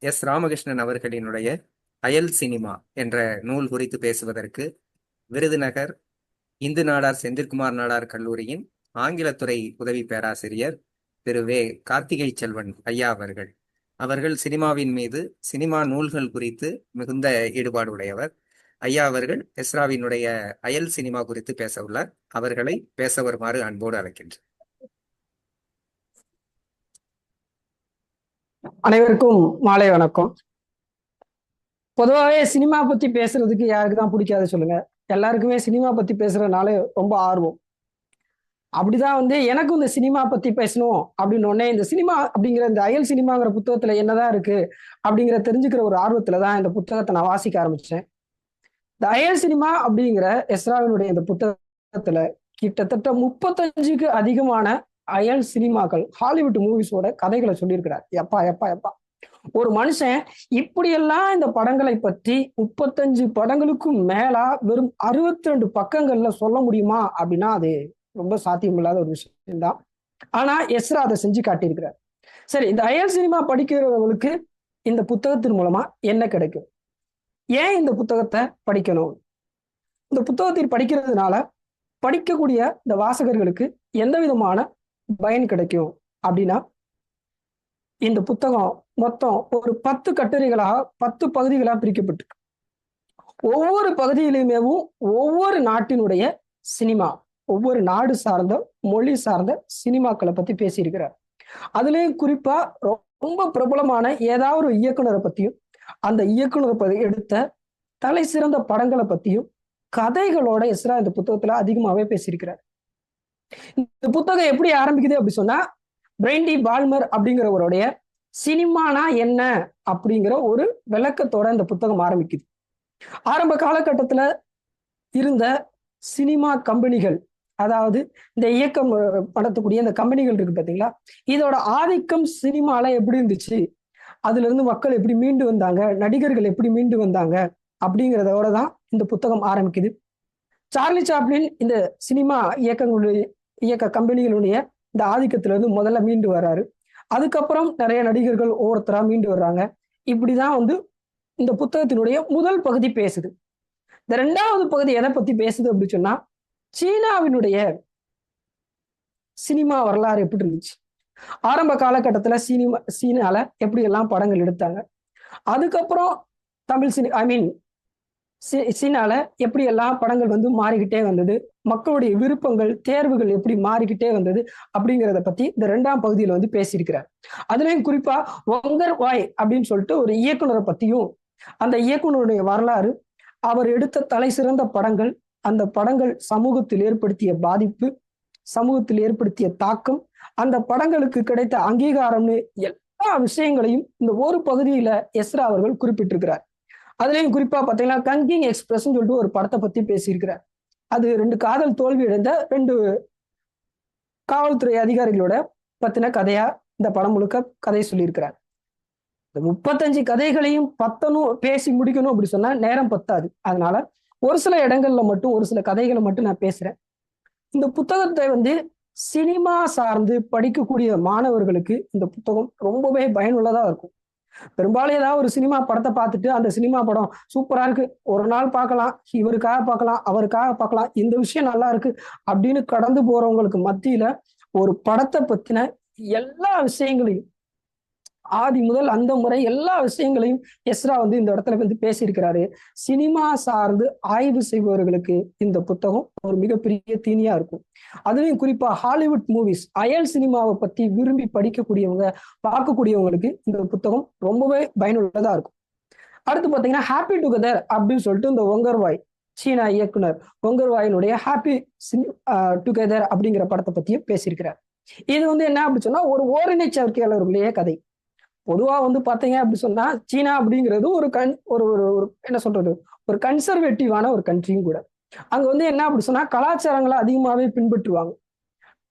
S. Ramakrishnan அவர்களினுடைய அயல் cinema என்ற நூல் குறித்து பேசுவதற்கு விருதுநகர் இந்து நாடார் செந்தில்குமார் நாடார் கல்லூரியின் ஆங்கிலத்துறை உதவி பேராசிரியர் திரு. வே. கார்த்திகை செல்வன் ஐயா அவர்கள். அவர்கள் சினிமாவின் மீது சினிமா நூல்கள் குறித்து மிகுந்த ஈடுபாடு உடையவர். ஐயா அவர்கள் எஸ்ராவினுடைய அயல் சினிமா குறித்து பேச உள்ளார். அவர்களை பேச வருமாறு அன்போடு அழைக்கின்றேன். அனைவருக்கும் மாலை வணக்கம். பொதுவாகவே சினிமா பத்தி பேசுறதுக்கு யாருக்கு தான் பிடிக்காது சொல்லுங்க. எல்லாருக்குமே சினிமா பத்தி பேசுறதுனால ரொம்ப ஆர்வம். அப்படிதான் வந்து எனக்கும் இந்த சினிமா பத்தி பேசணும் அப்படின்னு உடனே இந்த சினிமா அப்படிங்கிற இந்த அயல் சினிமாங்கிற புத்தகத்துல என்னதான் இருக்கு அப்படிங்கிற தெரிஞ்சுக்கிற ஒரு ஆர்வத்துல தான் இந்த புத்தகத்தை நான் வாசிக்க ஆரம்பிச்சேன். இந்த அயல் சினிமா அப்படிங்கிற எஸ்ராவினுடைய இந்த புத்தகத்துல கிட்டத்தட்ட முப்பத்தஞ்சுக்கு அதிகமான அயல் சினிமாக்கள் ஹாலிவுட் மூவிஸோட கதைகளை சொல்லியிருக்கிறார். எப்பா எப்பா எப்பா. ஒரு மனுஷன் இப்படியெல்லாம் இந்த படங்களை பற்றி முப்பத்தஞ்சு படங்களுக்கும் மேலா வெறும் அறுபத்தி ரெண்டு பக்கங்கள்ல சொல்ல முடியுமா? அப்படின்னா அது ரொம்ப சாத்தியமில்லாத ஒரு விஷயம்தான். ஆனா எஸ்ரா அதை செஞ்சு காட்டியிருக்கிறார். சரி இந்த அயல் சினிமா படிக்கிறவங்களுக்கு இந்த புத்தகத்தின் மூலமா என்ன கிடைக்கும்? ஏன் இந்த புத்தகத்தை படிக்கணும்? இந்த புத்தகத்தில் படிக்கிறதுனால படிக்கக்கூடிய இந்த வாசகர்களுக்கு எந்த விதமான பயன் கிடைக்கும் அப்படின்னா இந்த புத்தகம் மொத்தம் ஒரு பத்து கட்டுரைகளாக பத்து பகுதிகளாக பிரிக்கப்பட்டிருக்கு. ஒவ்வொரு பகுதியிலுமேவும் ஒவ்வொரு நாட்டினுடைய சினிமா ஒவ்வொரு நாடு சார்ந்த மொழி சார்ந்த சினிமாக்களை பத்தி பேசியிருக்கிறார். அதுலயும் குறிப்பா ரொம்ப பிரபலமான ஏதாவது ஒரு இயக்குனரை பத்தியும் அந்த இயக்குனர் எடுத்த தலை சிறந்த படங்களை பத்தியும் கதைகளோட இஸ்ரா இந்த புத்தகத்துல அதிகமாவே பேசியிருக்கிறார். இந்த புத்தகம் எப்படி ஆரம்பிக்குது அப்படி சொன்னா பிரெண்டி பால்மர் அப்படிங்கிறவருடைய சினிமானா என்ன அப்படிங்கிற ஒரு விளக்கத்தோட இந்த புத்தகம் ஆரம்பிக்குது. ஆரம்ப காலகட்டத்துல இருந்த சினிமா கம்பெனிகள் அதாவது இந்த இயக்கம் நடத்தக்கூடிய இந்த கம்பெனிகள் இருக்கு பாத்தீங்களா? இதோட ஆதிக்கம் சினிமால எப்படி இருந்துச்சு? அதுல இருந்து மக்கள் எப்படி மீண்டு வந்தாங்க? நடிகர்கள் எப்படி மீண்டு வந்தாங்க? அப்படிங்கிறதோட தான் இந்த புத்தகம் ஆரம்பிக்குது. சார்லி சாப்ளின் இந்த சினிமா இயக்கங்களுடைய இயக்க கம்பெனிகளுடைய இந்த ஆதிக்கத்திலிருந்து முதல்ல மீண்டு வர்றாரு அதுக்கப்புறம் நிறைய நடிகர்கள் ஒவ்வொருத்தரா மீண்டு வர்றாங்க. இப்படிதான் வந்து இந்த புத்தகத்தினுடைய முதல் பகுதி பேசுது. இந்த ரெண்டாவது பகுதி எதை பத்தி பேசுது அப்படின்னு சொன்னா சீனாவினுடைய சினிமா வரலாறு எப்படி இருந்துச்சு? ஆரம்ப காலகட்டத்துல சினிமா சீனால எப்படி எல்லாம் படங்கள் எடுத்தாங்க? அதுக்கப்புறம் தமிழ் சினி ஐ மீன் சீனால எப்படி எல்லாம் படங்கள் வந்து மாறிக்கிட்டே வந்தது? மக்களுடைய விருப்பங்கள் தேர்வுகள் எப்படி மாறிக்கிட்டே வந்தது? அப்படிங்கிறத பத்தி இந்த ரெண்டாம் பகுதியில வந்து பேசியிருக்கிறார். அதுலயும் குறிப்பா ஒங்கர் வாய் அப்படின்னு சொல்லிட்டு ஒரு இயக்குனரை பத்தியும் அந்த இயக்குனருடைய வரலாறு அவர் எடுத்த தலை சிறந்த படங்கள் அந்த படங்கள் சமூகத்தில் ஏற்படுத்திய பாதிப்பு சமூகத்தில் ஏற்படுத்திய தாக்கம் அந்த படங்களுக்கு கிடைத்த அங்கீகாரம்னு எல்லா விஷயங்களையும் இந்த ஒரு பகுதியில எஸ்ரா அவர்கள் குறிப்பிட்டிருக்கிறார். அதுலயும் குறிப்பா பாத்தீங்கன்னா கங்கிங் எக்ஸ்பிரஸ்ன்னு சொல்லிட்டு ஒரு படத்தை பத்தி பேசியிருக்கிறார். அது ரெண்டு காதல் தோல்வி அடைந்த ரெண்டு காவல்துறை அதிகாரிகளோட பத்தின கதையா இந்த படம் முழுக்க கதையை சொல்லியிருக்கிறார். இந்த முப்பத்தஞ்சு கதைகளையும் பத்தனும் பேசி முடிக்கணும் அப்படி சொன்னா நேரம் பத்தாது. அதனால ஒரு சில இடங்கள்ல மட்டும் ஒரு சில கதைகளை மட்டும் நான் பேசுறேன். இந்த புத்தகத்தை வந்து சினிமா சார்ந்து படிக்கக்கூடிய மாணவர்களுக்கு இந்த புத்தகம் ரொம்பவே பயனுள்ளதா இருக்கும். பெரும்பாலும் ஏதாவது ஒரு சினிமா படத்தை பார்த்துட்டு அந்த சினிமா படம் சூப்பரா இருக்கு. ஒரு நாள் பார்க்கலாம் இவருக்காக பார்க்கலாம் அவருக்காக பார்க்கலாம் இந்த விஷயம் நல்லா இருக்கு அப்படின்னு கடந்து போறவங்களுக்கு மத்தியில ஒரு படத்தை பத்தின எல்லா விஷயங்களையும் ஆதி முதல் அந்த முறை எல்லா விஷயங்களையும் எஸ்ரா வந்து இந்த இடத்துல வந்து பேசியிருக்கிறாரு. சினிமா சார்ந்து ஆய்வு செய்பவர்களுக்கு இந்த புத்தகம் ஒரு மிகப்பெரிய தீனியா இருக்கும். அதுலயும் குறிப்பா ஹாலிவுட் மூவிஸ் அயல் சினிமாவை பத்தி விரும்பி படிக்கக்கூடியவங்க பார்க்கக்கூடியவங்களுக்கு இந்த புத்தகம் ரொம்பவே பயனுள்ளதா இருக்கும். அடுத்து பாத்தீங்கன்னா ஹாப்பி டுகெதர் அப்படின்னு சொல்லிட்டு இந்த ஒங்கர்வாய் சீனா இயக்குனர் ஒங்கர்வாயினுடைய ஹாப்பி டுகெதர் அப்படிங்கிற படத்தை பத்தியும் பேசியிருக்கிறார். இது வந்து என்ன அப்படின்னு சொன்னா ஒரு ஓரினை சேர்க்கையாளர்களுடைய கதை. பொதுவாக வந்து பார்த்தீங்க அப்படி சொன்னா சீனா அப்படிங்கிறது ஒரு கன் ஒரு ஒரு என்ன சொல்றது? ஒரு கன்சர்வேட்டிவான ஒரு கண்ட்ரியும் கூட. அங்க வந்து என்ன அப்படி சொன்னா கலாச்சாரங்களை அதிகமாகவே பின்பற்றுவாங்க.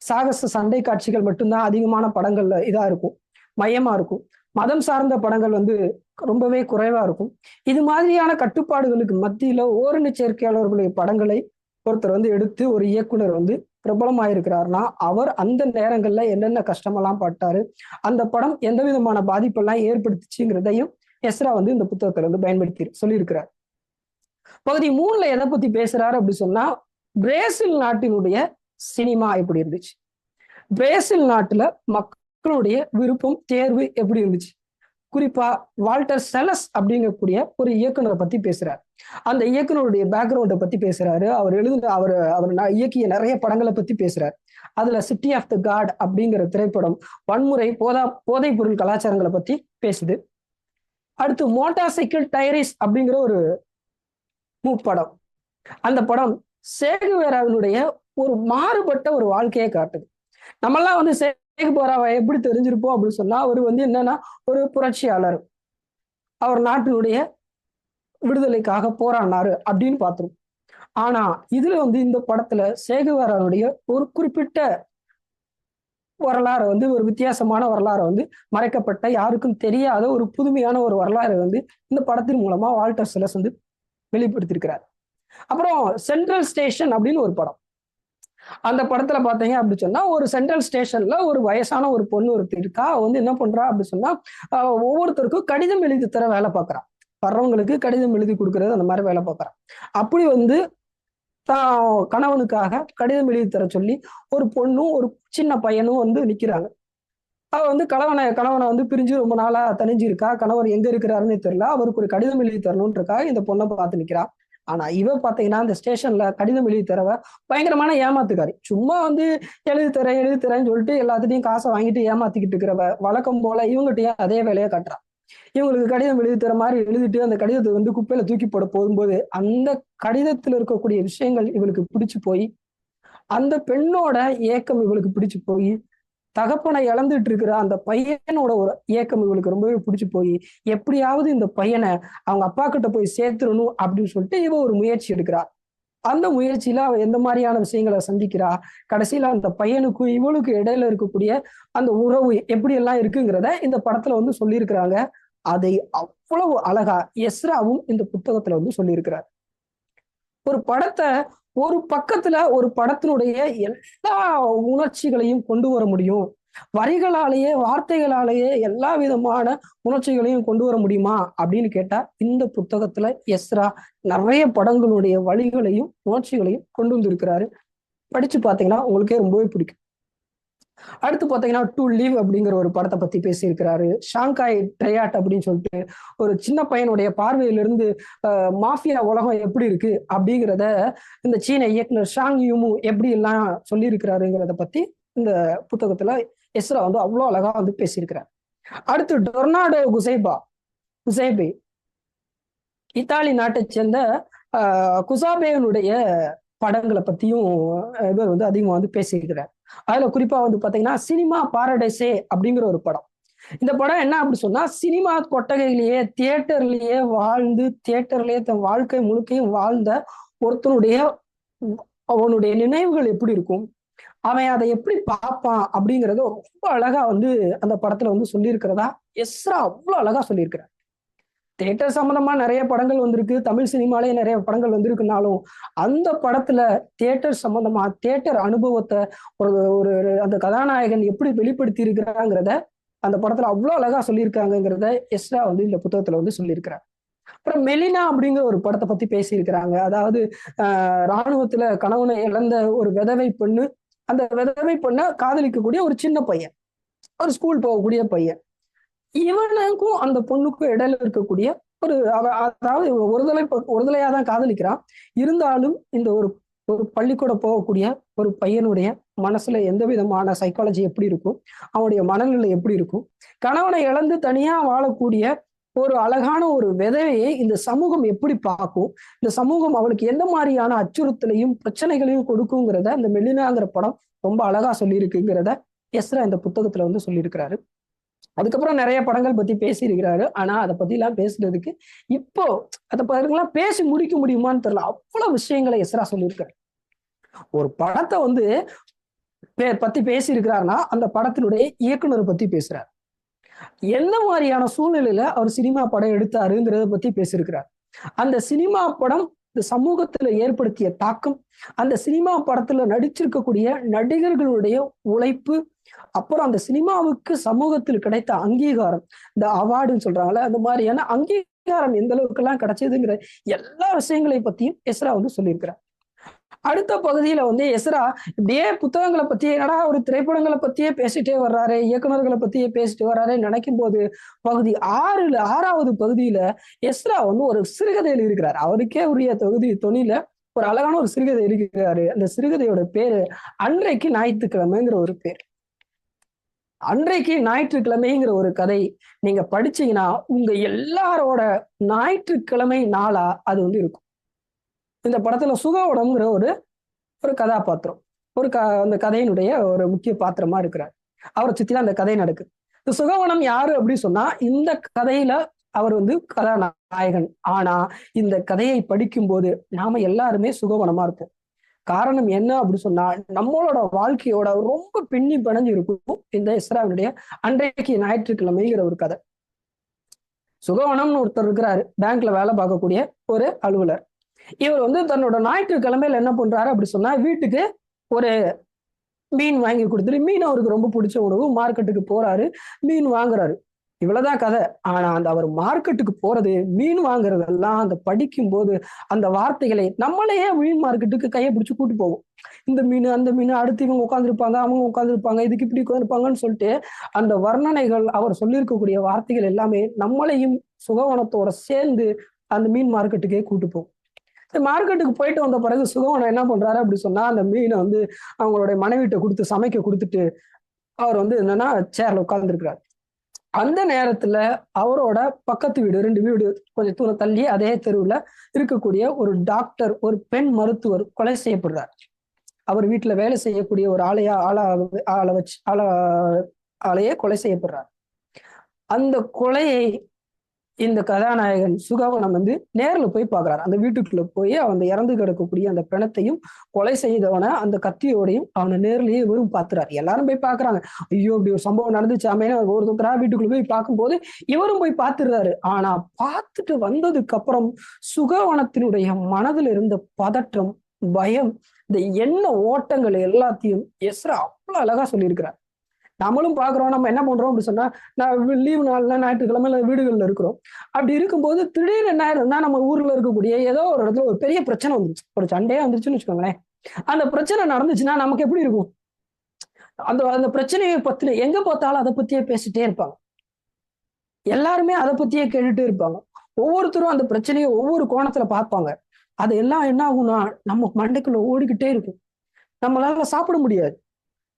சாகச சண்டை காட்சிகள் மட்டும்தான் அதிகமான படங்கள்ல இதாக இருக்கும். மையமா இருக்கும். மதம் சார்ந்த படங்கள் வந்து ரொம்பவே குறைவா இருக்கும். இது மாதிரியான கட்டுப்பாடுகளுக்கு மத்தியில ஓரின சேர்க்கையாளர்களுடைய படங்களை ஒருத்தர் வந்து எடுத்து ஒரு இயக்குனர் வந்து பிரபலமாயிருக்கிறாருன்னா அவர் அந்த நேரங்கள்ல என்னென்ன கஷ்டமெல்லாம் பட்டாரு அந்த படம் எந்த விதமான பாதிப்பெல்லாம் ஏற்படுத்துச்சுங்கிறதையும் எஸ்ரா வந்து இந்த புத்தகத்துல வந்து பயன்படுத்தி சொல்லியிருக்கிறார். பகுதி மூணுல எதை பத்தி பேசுறாரு அப்படி சொன்னா பிரேசில் நாட்டினுடைய சினிமா எப்படி இருந்துச்சு? பிரேசில் நாட்டுல மக்களுடைய விருப்பம் தேர்வு எப்படி இருந்துச்சு? குறிப்பா வால்டர் செலஸ் அப்படிங்கக்கூடிய ஒரு இயக்குனரை பத்தி பேசுறாரு. அந்த இயக்குனருடைய பேக்ரவுண்டை பத்தி பேசுறாரு. அவர் எழுதுன அவர் அவர் இயக்கிய நிறைய படங்களை பத்தி பேசுறாரு. அதுல சிட்டி ஆஃப் த காட் அப்படிங்கிற திரைப்படம் வன்முறை போதா போதைப் பொருள் கலாச்சாரங்களை பத்தி பேசுது. அடுத்து மோட்டார் சைக்கிள் டைரிஸ் அப்படிங்கிற ஒரு படம் அந்த படம் சேகுவேராவினுடைய ஒரு மாறுபட்ட ஒரு வாழ்க்கையை காட்டுது. நம்மெல்லாம் வந்து சேகுவேராவை எப்படி தெரிஞ்சிருப்போம் அப்படின்னு சொன்னா அவர் வந்து என்னன்னா ஒரு புரட்சியாளர். அவர் நாட்டினுடைய விடுதலைக்காக போராடினாரு அப்படின்னு பார்த்தோம் ஆனா இதுல வந்து இந்த படத்துல சேகுவாரனுடைய ஒரு குறிப்பிட்ட வரலாறை வந்து ஒரு வித்தியாசமான வரலாறை வந்து மறைக்கப்பட்ட யாருக்கும் தெரியாத ஒரு புதுமையான ஒரு வரலாறை வந்து இந்த படத்தின் மூலமா வால்டர் சிலஸ் வந்து வெளிப்படுத்தியிருக்கிறார். அப்புறம் சென்ட்ரல் ஸ்டேஷன் அப்படின்னு ஒரு படம். அந்த படத்துல பாத்தீங்க அப்படி சொன்னா ஒரு சென்ட்ரல் ஸ்டேஷன்ல ஒரு வயசான ஒரு பொண்ணு ஒருத்தர் இருக்கா வந்து என்ன பண்றா அப்படி சொன்னா ஒவ்வொருத்தருக்கும் கடிதம் எழுதி தர வேலை பார்க்கறா வர்றவங்களுக்கு கடிதம் எழுதி கொடுக்கறது அந்த மாதிரி வேலை பார்க்கறா அப்படி வந்து தான் கணவனுக்காக கடிதம் எழுதி தர சொல்லி ஒரு பொண்ணும் ஒரு சின்ன பையனும் வந்து நிக்கிறாங்க. அவ வந்து கணவனை கணவனை வந்து பிரிஞ்சு ரொம்ப நாளா தனிஞ்சு இருக்கா கணவர் எங்க இருக்கிறாருன்னு தெரியல அவருக்கு ஒரு கடிதம் எழுதி தரணும்னு இருக்கா இந்த பொண்ணை பார்த்து நிக்கிறா. ஆனா இவ பாத்தீங்கன்னா அந்த ஸ்டேஷன்ல கடிதம் எழுதி தரவ பயங்கரமான ஏமாத்துக்காரி. சும்மா வந்து எழுதி தரேன் எழுதி தரேன்னு சொல்லிட்டு எல்லாத்துட்டையும் காசை வாங்கிட்டு ஏமாத்திக்கிட்டு இருக்கிறவ வழக்கம் போல இவங்ககிட்டயும் அதே வேலையை காட்டுறா இவங்களுக்கு கடிதம் எழுதி தர மாதிரி எழுதிட்டு அந்த கடிதத்தை வந்து குப்பையில தூக்கி போட போகும்போது அந்த கடிதத்துல இருக்கக்கூடிய விஷயங்கள் இவளுக்கு பிடிச்சு போய் அந்த பெண்ணோட ஏக்கம் இவளுக்கு பிடிச்சு போய் தகப்பனை இழந்துட்டு இருக்கிற அந்த பையனோட ஒரு இயக்கம் இவளுக்கு ரொம்பவே பிடிச்சி போய் எப்படியாவது இந்த பையனை அவங்க அப்பா கிட்ட போய் சேர்த்துடணும் அப்படின்னு சொல்லிட்டு இவ ஒரு முயற்சி எடுக்கிறா. அந்த முயற்சியில அவ எந்த மாதிரியான விஷயங்களை சந்திக்கிறா? கடைசியில அந்த பையனுக்கும் இவளுக்கு இடையில இருக்கக்கூடிய அந்த உறவு எப்படி எல்லாம் இருக்குங்கிறத இந்த படத்துல வந்து சொல்லியிருக்கிறாங்க. அதை அவ்வளவு அழகா எஸ்ராவும் இந்த புத்தகத்துல வந்து சொல்லியிருக்கிறார். ஒரு படத்தை ஒரு பக்கத்துல ஒரு படத்தினுடைய எல்லா உணர்ச்சிகளையும் கொண்டு வர முடியும். வரிகளாலேயே வார்த்தைகளாலேயே எல்லா விதமான உணர்ச்சிகளையும் கொண்டு வர முடியுமா? அப்படின்னு கேட்டா இந்த புத்தகத்துல எஸ்ரா நிறைய படங்களுடைய வழிகளையும் உணர்ச்சிகளையும் கொண்டு வந்திருக்கிறாரு. படிச்சு பாத்தீங்கன்னா உங்களுக்கே ரொம்பவே பிடிக்கும். அடுத்து பாத்தீங்கன்னா டு லீவ் அப்படிங்கிற ஒரு படத்தை பத்தி பேசியிருக்கிறாரு. ஷாங்காய் ட்ரையாட் அப்படின்னு சொல்லிட்டு ஒரு சின்ன பையனுடைய பார்வையிலிருந்து அஹ், மாஃபியா உலகம் எப்படி இருக்கு அப்படிங்கிறத இந்த சீன இயக்குனர் ஷாங் யூமு எப்படி எல்லாம் சொல்லியிருக்கிறாருங்கிறத பத்தி இந்த புத்தகத்துல எஸ்ரா வந்து அவ்வளோ அழகா வந்து பேசியிருக்கிறார். அடுத்து டொர்னாடோ குசைபா. குசைபே. இத்தாலி நாட்டை சேர்ந்த ஆஹ், குசாபேவனுடைய படங்களை பத்தியும் இவர் வந்து அதிகமா வந்து பேசியிருக்கிறார். அதுல குறிப்பா வந்து பாத்தீங்கன்னா சினிமா பாரடைஸே அப்படிங்கிற ஒரு படம். இந்த படம் என்ன அப்படி சொன்னா சினிமா கொட்டகையிலேயே தியேட்டர்லயே வாழ்ந்து தியேட்டர்லயே தன் வாழ்க்கை முழுக்கையும் வாழ்ந்த ஒருத்தனுடைய அவனுடைய நினைவுகள் எப்படி இருக்கும்? அவன் அதை எப்படி பார்ப்பான் அப்படிங்கறத ரொம்ப அழகா வந்து அந்த படத்துல வந்து சொல்லியிருக்கிறதா? எஸ்ரா அவ்வளவு அழகா சொல்லியிருக்கிறார். தேட்டர் சம்பந்தமா நிறைய படங்கள் வந்திருக்கு. தமிழ் சினிமாலே நிறைய படங்கள் வந்திருக்குனாலும் அந்த படத்துல தேட்டர் சம்பந்தமா தேட்டர் அனுபவத்தை ஒரு ஒரு அந்த கதாநாயகன் எப்படி வெளிப்படுத்தி இருக்கிறாங்கிறத அந்த படத்துல அவ்வளோ அழகா சொல்லியிருக்காங்கிறத எஸ்ரா வந்து இந்த புத்தகத்துல வந்து சொல்லியிருக்கிறார். அப்புறம் மெலினா அப்படிங்கிற ஒரு படத்தை பத்தி பேசியிருக்கிறாங்க. அதாவது ஆஹ் ராணுவத்துல கணவனை இழந்த ஒரு விதவை பெண்ணு. அந்த விதவை பெண்ணை காதலிக்கக்கூடிய ஒரு சின்ன பையன். ஒரு ஸ்கூல் போகக்கூடிய பையன். இவனுக்கும் அந்த பொண்ணுக்கும் இடையில இருக்கக்கூடிய ஒரு அவ- அதாவது ஒருதலை ஒருதலையா தான் காதலிக்கிறான் இருந்தாலும் இந்த ஒரு ஒரு பள்ளிக்கூடம் போகக்கூடிய ஒரு பையனுடைய மனசுல எந்த விதமான சைக்காலஜி எப்படி இருக்கும்? அவனுடைய மனநிலை எப்படி இருக்கும்? கணவனை இழந்து தனியா வாழக்கூடிய ஒரு அழகான ஒரு விதவையை இந்த சமூகம் எப்படி பார்க்கும்? இந்த சமூகம் அவளுக்கு எந்த மாதிரியான அச்சுறுத்தலையும் பிரச்சனைகளையும் கொடுக்குங்கிறத இந்த மெலினாங்கிற படம் ரொம்ப அழகா சொல்லியிருக்குங்கிறத எஸ்ரா இந்த புத்தகத்துல வந்து சொல்லியிருக்கிறாரு. அதுக்கப்புறம் நிறைய படங்கள் பத்தி பேசியிருக்கிறாரு. ஆனா அதை பத்தி எல்லாம் பேசுறதுக்கு இப்போ அதை பத்திலாம் பேசி முடிக்க முடியுமான்னு தெரியல. அவ்வளவு விஷயங்களை எஸ்ரா சொல்லியிருக்காரு. ஒரு படத்தை வந்து பே- பத்தி பேசியிருக்கிறாருன்னா அந்த படத்தினுடைய இயக்குனர் பத்தி பேசுறாரு. எந்த மாதிரியான சூழ்நிலையில அவர் சினிமா படம் எடுத்தாருங்கிறத பத்தி பேசியிருக்கிறார். அந்த சினிமா படம் இந்த சமூகத்துல ஏற்படுத்திய தாக்கம் அந்த சினிமா படத்துல நடிச்சிருக்கக்கூடிய நடிகர்களுடைய உழைப்பு அப்புறம் அந்த சினிமாவுக்கு சமூகத்தில் கிடைத்த அங்கீகாரம் இந்த அவார்டுன்னு சொல்றாங்கல்ல அந்த மாதிரியான அங்கீகாரம் எந்த அளவுக்கு எல்லாம் கிடைச்சதுங்கிற எல்லா விஷயங்களை பத்தியும் எஸ்ரா வந்து சொல்லியிருக்கிறார். அடுத்த பகுதியில வந்து எஸ்ரா இப்படியே புத்தகங்களை பத்தி என்னடா ஒரு திரைப்படங்களை பத்தியே பேசிட்டே வர்றாரு இயக்குநர்களை பத்தியே பேசிட்டு வர்றாரு நினைக்கும் போது பகுதி ஆறுல ஆறாவது பகுதியில எஸ்ரா வந்து ஒரு சிறுகதையில் இருக்கிறார். அவருக்கே உரிய தொகுதி தொனில ஒரு அழகான ஒரு சிறுகதை இருக்கிறாரு அந்த சிறுகதையோட பேரு அன்றைக்கு ஞாயிற்றுக்கிழமைங்கிற ஒரு பேர். அன்றைக்கு ஞாயிற்றுக்கிழமைங்கிற ஒரு கதை நீங்க படிச்சீங்கன்னா உங்க எல்லாரோட ஞாயிற்றுக்கிழமை நாளா அது வந்து இருக்கும். இந்த படத்துல சுகவடம்ங்கிற ஒரு ஒரு கதாபாத்திரம். ஒரு க அந்த கதையினுடைய ஒரு முக்கிய பாத்திரமா இருக்கிறார். அவரை சுத்தி தான் அந்த கதை நடக்குது இந்த சுகவனம் யாரு அப்படின்னு சொன்னா இந்த கதையில அவர் வந்து கதாநாயகன். ஆனா இந்த கதையை படிக்கும் போது நாம எல்லாருமே சுகவனமா இருப்போம். காரணம் என்ன அப்படின்னு சொன்னா நம்மளோட வாழ்க்கையோட ரொம்ப பின்னி பிணைஞ்சு இருக்கும் இந்த இஸ்ராவினுடைய அன்றைக்கு ஞாயிற்றுக்கிழமைங்கிற ஒரு கதை. சுகவனம்னு ஒருத்தர் இருக்கிறாரு பேங்க்ல வேலை பார்க்கக்கூடிய ஒரு அலுவலர். இவர் வந்து தன்னோட ஞாயிற்றுக்கிழமையில என்ன பண்றாரு அப்படி சொன்னா வீட்டுக்கு ஒரு மீன் வாங்கி கொடுத்துட்டு மீன் அவருக்கு ரொம்ப பிடிச்ச உணவு மார்க்கெட்டுக்கு போறாரு மீன் வாங்குறாரு. இவ்வளவுதான் கதை. ஆனா அந்த அவர் மார்க்கெட்டுக்கு போறது மீன் வாங்குறதெல்லாம் அந்த படிக்கும் போது அந்த வார்த்தைகளை நம்மளையே மீன் மார்க்கெட்டுக்கு கையை பிடிச்சு கூட்டு போவோம் இந்த மீன் அந்த மீன் அடுத்து இவங்க உட்காந்துருப்பாங்க அவங்க உட்காந்துருப்பாங்க இதுக்கு இப்படி உட்காந்துருப்பாங்கன்னு சொல்லிட்டு அந்த வர்ணனைகள் அவர் சொல்லியிருக்கக்கூடிய வார்த்தைகள் எல்லாமே நம்மளையும் சுகவனத்தோட சேர்ந்து அந்த மீன் மார்க்கெட்டுக்கே கூட்டு போகும். மார்க்கெட்டுக்கு போயிட்டு வந்த பிறகு சுகவனம் என்ன பண்றாரு அப்படி சொன்னா அந்த மீனை வந்து அவங்களுடைய மனைவிட்ட கொடுத்து சமைக்க கொடுத்துட்டு அவர் வந்து என்னன்னா சேர்ல உட்கார்ந்துருக்கிறார். அந்த நேரத்துல அவரோட பக்கத்து வீடு ரெண்டு வீடு கொஞ்சம் தூரம் தள்ளி அதே தெருவுல இருக்கக்கூடிய ஒரு டாக்டர் ஒரு பெண் மருத்துவர் கொலை செய்யப்படுறார். அவர் வீட்டுல வேலை செய்யக்கூடிய ஒரு ஆளையா ஆளா ஆளை வச்சு ஆள ஆளையே கொலை செய்யப்படுறார். அந்த கொலையை இந்த கதாநாயகன் சுகவனம் வந்து நேர்ல போய் பாக்குறாரு. அந்த வீட்டுக்குள்ள போய் அவன் இறந்து கிடக்கக்கூடிய அந்த பிணத்தையும் கொலை செய்தவனை அந்த கத்தியோடையும் அவனை நேர்லயே இவரும் பாத்துறாரு. எல்லாரும் போய் பாக்குறாங்க. ஐயோ இப்படி ஒரு சம்பவம் நடந்துச்சாமே ஒருத்தரா வீட்டுக்குள்ள போய் பார்க்கும்போது இவரும் போய் பார்த்துடுறாரு ஆனா பார்த்துட்டு வந்ததுக்கு அப்புறம் சுகவனத்தினுடைய மனதில் இருந்த பதற்றம் பயம் இந்த எண்ண ஓட்டங்கள் எல்லாத்தையும் எஸ்ரா அவ்வளவு அழகா சொல்லியிருக்கிறார். நம்மளும் பாக்குறோம் நம்ம என்ன பண்றோம் அப்படி சொன்னா நான் லீவு நாள்ல ஞாயிற்றுக்கிழமையில வீடுகள்ல இருக்கிறோம். அப்படி இருக்கும்போது திடீர்னு என்ன இருந்தா நம்ம ஊர்ல இருக்கக்கூடிய ஏதோ ஒரு இடத்துல ஒரு பெரிய பிரச்சனை வந்துருச்சு. ஒரு சண்டையே வந்துருச்சுன்னு வச்சுக்கோங்களேன். அந்த பிரச்சனை நடந்துச்சுன்னா நமக்கு எப்படி இருக்கும்? அந்த அந்த பிரச்சனையை பத்தின எங்க பார்த்தாலும் அதை பத்தியே பேசிட்டே இருப்பாங்க. எல்லாருமே அதை பத்தியே கேட்டுட்டே இருப்பாங்க. ஒவ்வொருத்தரும் அந்த பிரச்சனையை ஒவ்வொரு கோணத்துல பார்ப்பாங்க. அது எல்லாம் என்ன ஆகும்னா நம்ம மண்டைக்குள்ள ஓடிக்கிட்டே இருக்கும். நம்மளால சாப்பிட முடியாது.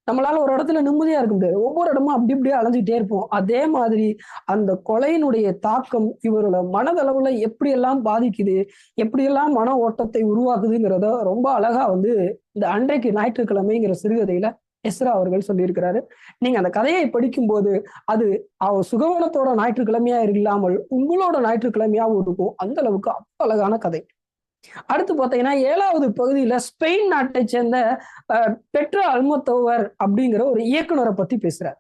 நம்மளால ஒரு இடத்துல நிம்மதியா இருக்க முடியாது. ஒவ்வொரு இடமும் அப்படி இப்படியே அலைஞ்சிட்டே இருப்போம். அதே மாதிரி அந்த கொலையினுடைய தாக்கம் இவரோட மனதளவுல எப்படியெல்லாம் பாதிக்குது எப்படியெல்லாம் மன ஓட்டத்தை உருவாக்குதுங்கிறத ரொம்ப அழகா வந்து இந்த அன்றைக்கு ஞாயிற்றுக்கிழமைங்கிற சிறுகதையில எஸ்ரா அவர்கள் சொல்லியிருக்கிறாரு. நீங்க அந்த கதையை படிக்கும்போது அது அவர் சுகவனத்தோட ஞாயிற்றுக்கிழமையா இல்லாமல் உங்களோட ஞாயிற்றுக்கிழமையாவும் இருக்கும். அந்த அளவுக்கு அப்ப அழகான கதை. அடுத்து பார்த்தீங்கன்னா ஏழாவது பகுதியில ஸ்பெயின் நாட்டை சேர்ந்த பெட்ரோ அல்மத்தோவர் அப்படிங்கிற ஒரு இயக்குனரை பத்தி பேசுறார்.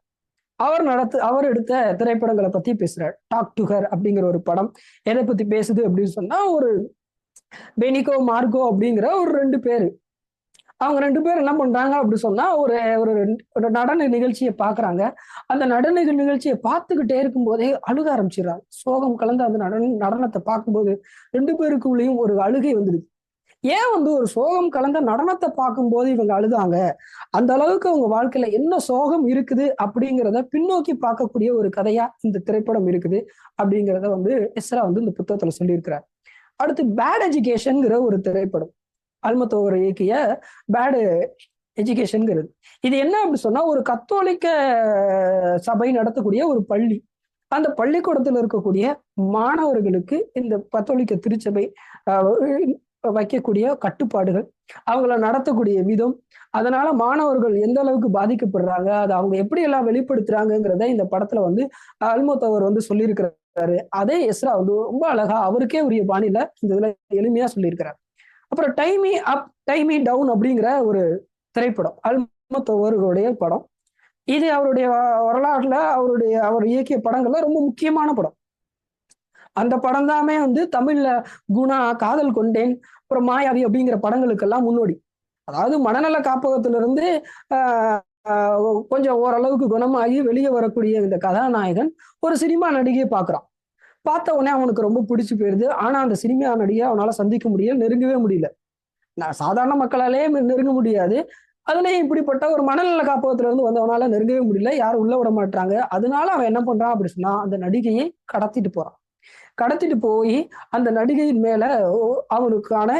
அவர் நடத்து அவர் எடுத்த திரைப்படங்களை பத்தி பேசுறார். டாக் டுகர் அப்படிங்கிற ஒரு படம். எதை பத்தி பேசுது அப்படின்னு சொன்னா ஒரு பெனிகோ மார்கோ அப்படிங்கிற ஒரு ரெண்டு பேரு. அவங்க ரெண்டு பேரும் என்ன பண்றாங்க அப்படி சொன்னா ஒரு ஒரு ஒரு நடன நிகழ்ச்சியை பாக்குறாங்க. அந்த நடன நிகழ்ச்சியை பார்த்துக்கிட்டே இருக்கும் போதே அழுக ஆரம்பிச்சிடுறாங்க. சோகம் கலந்த அந்த நடன நடனத்தை பார்க்கும்போது ரெண்டு பேருக்குள்ளேயும் ஒரு அழுகை வந்துடுது. ஏன் வந்து ஒரு சோகம் கலந்த நடனத்தை பார்க்கும்போது இவங்க அழுதாங்க? அந்த அளவுக்கு அவங்க வாழ்க்கையில என்ன சோகம் இருக்குது அப்படிங்கிறத பின்னோக்கி பார்க்கக்கூடிய ஒரு கதையா இந்த திரைப்படம் இருக்குது அப்படிங்கிறத வந்து எஸ்ரா வந்து இந்த புத்தகத்துல சொல்லியிருக்கிறார். அடுத்து பேட் எஜுகேஷன்ங்கிற ஒரு திரைப்படம். அல்மத்தோவர் இயக்கிய பேடு எஜுகேஷன்ங்கிறது. இது என்ன அப்படி சொன்னா ஒரு கத்தோலிக்க சபை நடத்தக்கூடிய ஒரு பள்ளி. அந்த பள்ளிக்கூடத்துல இருக்கக்கூடிய மாணவர்களுக்கு இந்த கத்தோலிக்க திருச்சபை வைக்கக்கூடிய கட்டுப்பாடுகள் அவங்கள நடத்தக்கூடிய விதம் அதனால மாணவர்கள் எந்த அளவுக்கு பாதிக்கப்படுறாங்க அதை அவங்க எப்படி எல்லாம் வெளிப்படுத்துறாங்கிறத இந்த படத்துல வந்து அல்மோத்தவர் வந்து சொல்லியிருக்கிறாரு. அதே எஸ்ரா வந்து ரொம்ப அழகா அவருக்கே உரிய பாணியில இந்த இதுல எளிமையா சொல்லியிருக்கிறார். அப்புறம் டைமி அப் டைமி டவுன் அப்படிங்கிற ஒரு திரைப்படம் அல்மத்தவர்களுடைய படம். இது அவருடைய வரலாறுல அவருடைய அவர் இயக்கிய படங்கள்ல ரொம்ப முக்கியமான படம். அந்த படம் தாமே வந்து தமிழ்ல குணா காதல் கொண்டேன் அப்புறம் மாயாவி அப்படிங்கிற படங்களுக்கெல்லாம் முன்னோடி. அதாவது மனநல காப்பகத்திலிருந்து கொஞ்சம் ஓரளவுக்கு குணமாகி வெளியே வரக்கூடிய இந்த கதாநாயகன் ஒரு சினிமா நடிகையை பார்க்குறான். பார்த்த உடனே அவனுக்கு ரொம்ப பிடிச்சு போயிருது. ஆனா அந்த சினிமா நடிகை அவனால சந்திக்க முடியல நெருங்கவே முடியல. நான் சாதாரண மக்களாலே நெருங்க முடியாது. அதுலயும் இப்படிப்பட்ட ஒரு மனநல காப்பகத்துல இருந்து வந்தவனால நெருங்கவே முடியல. யாரும் உள்ள விட மாட்டாங்க அதனால அவன் என்ன பண்றான் அப்படி சொன்னா அந்த நடிகையை கடத்திட்டு போறான். கடத்திட்டு போய் அந்த நடிகையின் மேல அவனுக்கான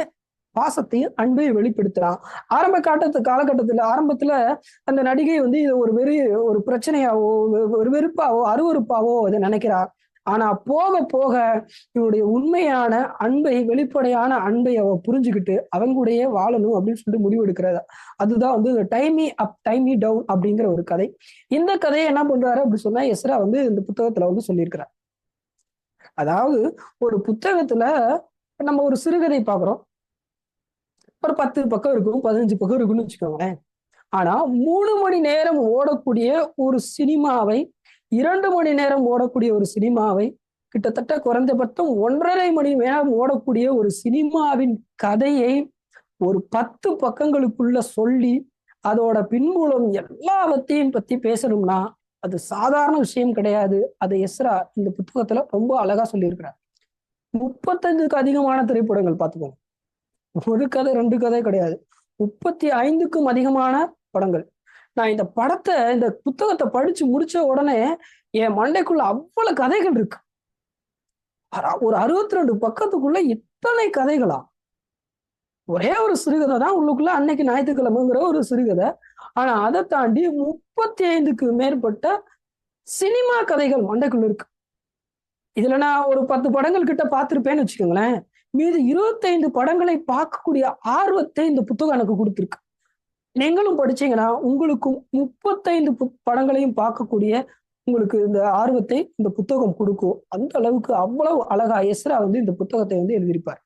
பாசத்தையும் அன்பையும் வெளிப்படுத்துறான். ஆரம்ப காட்டத்து காலகட்டத்துல ஆரம்பத்துல அந்த நடிகை வந்து இது ஒரு வெறி ஒரு பிரச்சனையாவோ ஒரு வெறுப்பாவோ அருவறுப்பாவோ இதை நினைக்கிறா. ஆனா போக போக இவனுடைய உண்மையான அன்பை வெளிப்படையான அன்பை அவ புரிஞ்சுக்கிட்டு அவங்க கூடயே வாழணும் அப்படின்னு சொல்லிட்டு முடிவு எடுக்கிறதா அதுதான் வந்து இந்த டைமி அப் டைமி டவுன் அப்படிங்கிற ஒரு கதை. இந்த கதையை என்ன பண்றாரு அப்படி சொன்னா எஸ்ரா வந்து இந்த புத்தகத்துல வந்து சொல்லியிருக்கிறார். அதாவது ஒரு புத்தகத்துல நம்ம ஒரு சிறுகதை பாக்குறோம் ஒரு பத்து பக்கம் இருக்கும் பதினஞ்சு பக்கம் இருக்குன்னு வச்சுக்கோங்களேன். ஆனா மூணு மணி நேரம் ஓடக்கூடிய ஒரு சினிமாவை இரண்டு மணி நேரம் ஓடக்கூடிய ஒரு சினிமாவை கிட்டத்தட்ட குறைந்தபட்சம் ஒன்றரை மணி நேரம் ஓடக்கூடிய ஒரு சினிமாவின் கதையை ஒரு பத்து பக்கங்களுக்குள்ள சொல்லி அதோட பின்புலம் எல்லாவற்றையும் பத்தி பேசணும்னா அது சாதாரண விஷயம் கிடையாது. அதை எஸ்ரா இந்த புத்தகத்துல ரொம்ப அழகா சொல்லியிருக்கிறார். முப்பத்தஞ்சுக்கு அதிகமான திரைப்படங்கள் பார்த்துக்கோங்க. ஒரு கதை ரெண்டு கதை கிடையாது. முப்பத்தி ஐந்துக்கும் அதிகமான படங்கள். நான் இந்த படத்தை இந்த புத்தகத்தை படிச்சு முடிச்ச உடனே என் மண்டைக்குள்ள அவ்வளவு கதைகள் இருக்கு. ஒரு அறுபத்தி ரெண்டு பக்கத்துக்குள்ள இத்தனை கதைகளா? ஒரே ஒரு சிறுகதை தான் உள்ளுக்குள்ள அன்னைக்கு ஞாயிற்றுக்கிழமைங்கிற ஒரு சிறுகதை. ஆனா அதை தாண்டி முப்பத்தி ஐந்துக்கு மேற்பட்ட சினிமா கதைகள் மண்டைக்குள்ள இருக்கு. இதுல நான் ஒரு பத்து படங்கள் கிட்ட பார்த்திருப்பேன்னு வச்சுக்கோங்களேன். மீது இருபத்தைந்து படங்களை பார்க்கக்கூடிய ஆர்வத்தை இந்த புத்தகம் எனக்கு கொடுத்துருக்கு. நீங்களும் படிச்சீங்கன்னா உங்களுக்கு முப்பத்தைந்து படங்களையும் பார்க்கக்கூடிய உங்களுக்கு இந்த ஆர்வத்தை இந்த புத்தகம் கொடுக்கும். அந்த அளவுக்கு அவ்வளவு அழகா எஸ்ரா வந்து இந்த புத்தகத்தை வந்து எழுதியிருப்பார்.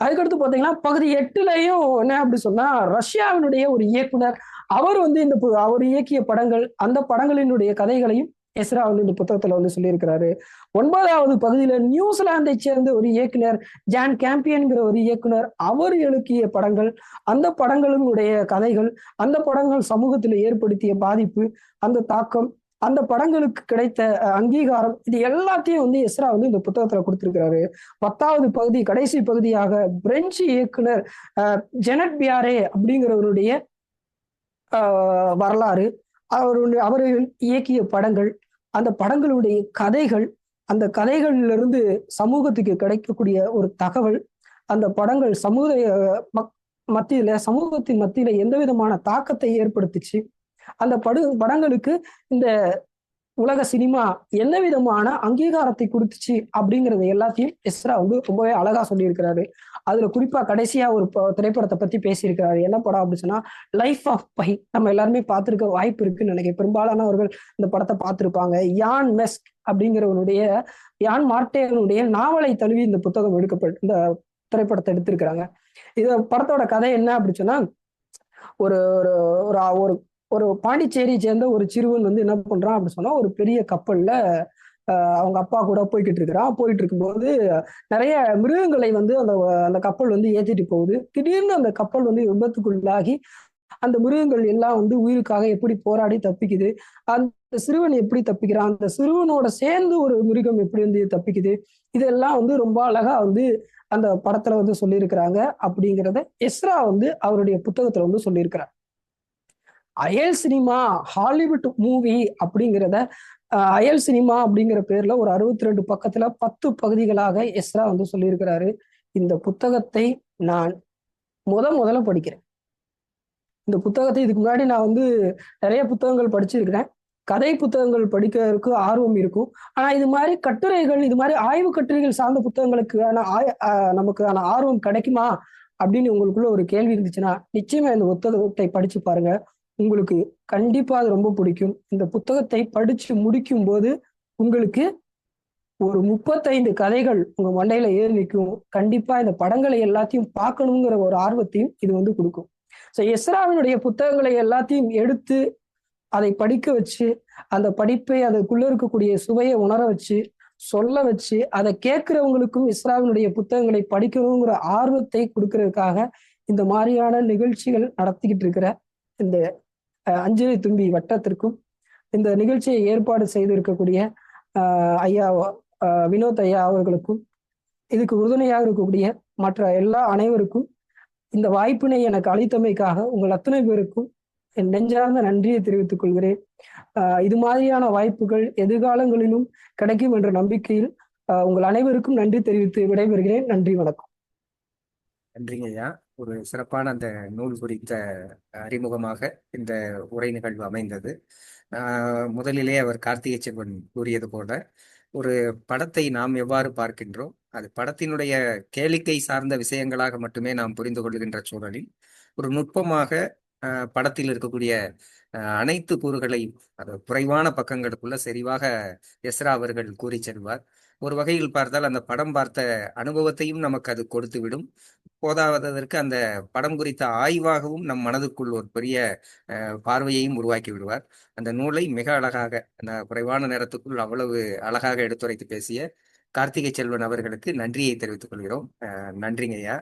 அதுக்கடுத்து பாத்தீங்கன்னா பகுதி எட்டுலயும் என்ன அப்படி சொன்னா ரஷ்யாவினுடைய ஒரு இயக்குனர் அவர் வந்து இந்த பு- அவர் இயக்கிய படங்கள் அந்த படங்களினுடைய கதைகளையும் எஸ்ரா வந்து இந்த புத்தகத்துல வந்து சொல்லியிருக்கிறாரு. ஒன்பதாவது பகுதியில நியூசிலாந்தை சேர்ந்த ஒரு இயக்குனர் ஜான் கேம்பியன்கிற ஒரு இயக்குனர் அவர் எழுக்கிய படங்கள் அந்த படங்களுடைய கதைகள் அந்த படங்கள் சமூகத்தில் ஏற்படுத்திய பாதிப்பு அந்த தாக்கம் அந்த படங்களுக்கு கிடைத்த அங்கீகாரம் இது எல்லாத்தையும் வந்து எஸ்ரா வந்து இந்த புத்தகத்துல கொடுத்திருக்கிறாரு. பத்தாவது பகுதி கடைசி பகுதியாக பிரெஞ்சு இயக்குனர் அஹ், ஜெனட் பியாரே அப்படிங்கிறவருடைய ஆஹ், வரலாறு அவருடைய அவர் இயக்கிய படங்கள் அந்த படங்களுடைய கதைகள் அந்த கதைகளிலிருந்து சமூகத்துக்கு கிடைக்கக்கூடிய ஒரு தகவல் அந்த படங்கள் சமூக மக்- மத்தியில சமூகத்தின் மத்தியில எந்த விதமான தாக்கத்தை ஏற்படுத்துச்சு? அந்த படு படங்களுக்கு இந்த உலக சினிமா என்ன விதமான அங்கீகாரத்தை கொடுத்துச்சு அப்படிங்கறது எல்லாத்தையும் எஸ்ரா வந்து ரொம்பவே அழகா சொல்லியிருக்கிறாரு. அதுல குறிப்பா கடைசியா ஒரு திரைப்படத்தை பத்தி பேசியிருக்கிறார் என்ன படம் அப்படின்னு சொன்னா லைஃப் ஆஃப் பை நம்ம எல்லாருமே பார்த்திருக்க வாய்ப்பு இருக்குன்னு நினைக்கிறேன். பெரும்பாலானவர்கள் இந்த படத்தை பார்த்திருப்பாங்க. யான் மெஸ்க் அப்படிங்கிறவனுடைய யான் மார்டேனுடைய நாவலை தழுவி இந்த புத்தகம் எடுக்கப்பட்டு இந்த திரைப்படத்தை எடுத்திருக்கிறாங்க. இது படத்தோட கதை என்ன அப்படின்னு சொன்னா ஒரு ஒரு ஒரு ஒரு ஒரு பாண்டிச்சேரி சேர்ந்த ஒரு சிறுவன் வந்து என்ன பண்றான் அப்படின்னு சொன்னா ஒரு பெரிய கப்பல்ல அவங்க அப்பா கூட போய்கிட்டு இருக்கிறான் போயிட்டு இருக்கும்போது நிறைய மிருகங்களை வந்து அந்த அந்த கப்பல் வந்து ஏற்றிட்டு போகுது. திடீர்னு அந்த கப்பல் வந்து விபத்துக்குள்ளாகி அந்த மிருகங்கள் எல்லாம் வந்து உயிருக்காக எப்படி போராடி தப்பிக்குது? அந்த சிறுவன் எப்படி தப்பிக்கிறான்? அந்த சிறுவனோட சேர்ந்து ஒரு மிருகம் எப்படி வந்து தப்பிக்குது? இதெல்லாம் வந்து ரொம்ப அழகா வந்து அந்த படத்துல வந்து சொல்லியிருக்கிறாங்க அப்படிங்கிறத எஸ்ரா வந்து அவருடைய புத்தகத்துல வந்து சொல்லியிருக்கிறார். அயல் சினிமா ஹாலிவுட் மூவி அப்படிங்கிறத அயல் சினிமா அப்படிங்கிற பேர்ல ஒரு அறுபத்தி ரெண்டு பக்கத்துல பத்து பகுதிகளாக எஸ்ரா வந்து சொல்லியிருக்கிறாரு. இந்த புத்தகத்தை நான் முத முதல்ல படிக்கிறேன். இந்த புத்தகத்தை இதுக்கு முன்னாடி நான் வந்து நிறைய புத்தகங்கள் படிச்சிருக்கிறேன். கதை புத்தகங்கள் படிக்கிறதுக்கு ஆர்வம் இருக்கும். ஆனா இது மாதிரி கட்டுரைகள் இது மாதிரி ஆய்வு கட்டுரைகள் சார்ந்த புத்தகங்களுக்கான ஆய- நமக்கான ஆர்வம் கிடைக்குமா அப்படின்னு உங்களுக்குள்ள ஒரு கேள்வி இருந்துச்சுன்னா நிச்சயமா இந்த புத்தகத்தை படிச்சு பாருங்க. உங்களுக்கு கண்டிப்பா அது ரொம்ப பிடிக்கும். இந்த புத்தகத்தை படிச்சு முடிக்கும் போது உங்களுக்கு ஒரு முப்பத்தைந்து கதைகள் உங்க மண்டையில ஏறி நிற்கும். கண்டிப்பா இந்த படங்களை எல்லாத்தையும் பார்க்கணுங்கிற ஒரு ஆர்வத்தையும் இது வந்து கொடுக்கும். ஸோ எஸ்ராவினுடைய புத்தகங்களை எல்லாத்தையும் எடுத்து அதை படிக்க வச்சு அந்த படிப்பை அதுக்குள்ள இருக்கக்கூடிய சுவையை உணர வச்சு சொல்ல வச்சு அதை கேட்கிறவங்களுக்கும் இஸ்ராவினுடைய புத்தகங்களை படிக்கணுங்கிற ஆர்வத்தை கொடுக்கறதுக்காக இந்த மாதிரியான நிகழ்ச்சிகள் நடத்திக்கிட்டு இருக்கிற இந்த அஞ்சலி தும்பி வட்டத்திற்கும் இந்த நிகழ்ச்சியை ஏற்பாடு செய்திருக்கக்கூடிய ஆஹ், ஐயா ஆஹ், வினோத் ஐயா அவர்களுக்கும் இதுக்கு உறுதுணையாக இருக்கக்கூடிய மற்ற எல்லா அனைவருக்கும் இந்த வாய்ப்பினை எனக்கு அளித்தமைக்காக உங்கள் அத்தனை பேருக்கும் என் நெஞ்சார்ந்த நன்றியை தெரிவித்துக் கொள்கிறேன். ஆஹ் இது மாதிரியான வாய்ப்புகள் எதிர்காலங்களிலும் கிடைக்கும் என்ற நம்பிக்கையில் ஆஹ் உங்கள் அனைவருக்கும் நன்றி தெரிவித்து விடைபெறுகிறேன். நன்றி வணக்கம். நன்றிங்க ஐயா. ஒரு சிறப்பான அந்த நூல் குறித்த அறிமுகமாக இந்த உரை நிகழ்வு அமைந்தது. ஆஹ் முதலிலே அவர் கார்த்திகை செல்வன் கூறியது போல ஒரு படத்தை நாம் எவ்வாறு பார்க்கின்றோம்? அது படத்தினுடைய கேளிக்கை சார்ந்த விஷயங்களாக மட்டுமே நாம் புரிந்து கொள்கின்ற சூழலில் ஒரு நுட்பமாக படத்தில் இருக்கக்கூடிய அனைத்து கூறுகளையும் அது குறைவான பக்கங்களுக்குள்ள செறிவாக எஸ்ரா அவர்கள் கூறி செல்வார். ஒரு வகையில் பார்த்தால் அந்த படம் பார்த்த அனுபவத்தையும் நமக்கு அது கொடுத்து விடும் போதாததற்கு அந்த படம் குறித்த ஆய்வாகவும் நம் மனதுக்குள் ஒரு பெரிய பார்வையையும் உருவாக்கி விடுவார். அந்த நூலை மிக அழகாக அந்த குறைவான நேரத்துக்குள் அவ்வளவு அழகாக எடுத்துரைத்து பேசிய கார்த்திகை செல்வன் அவர்களுக்கு நன்றியை தெரிவித்துக் கொள்கிறோம். நன்றிங்க ஐயா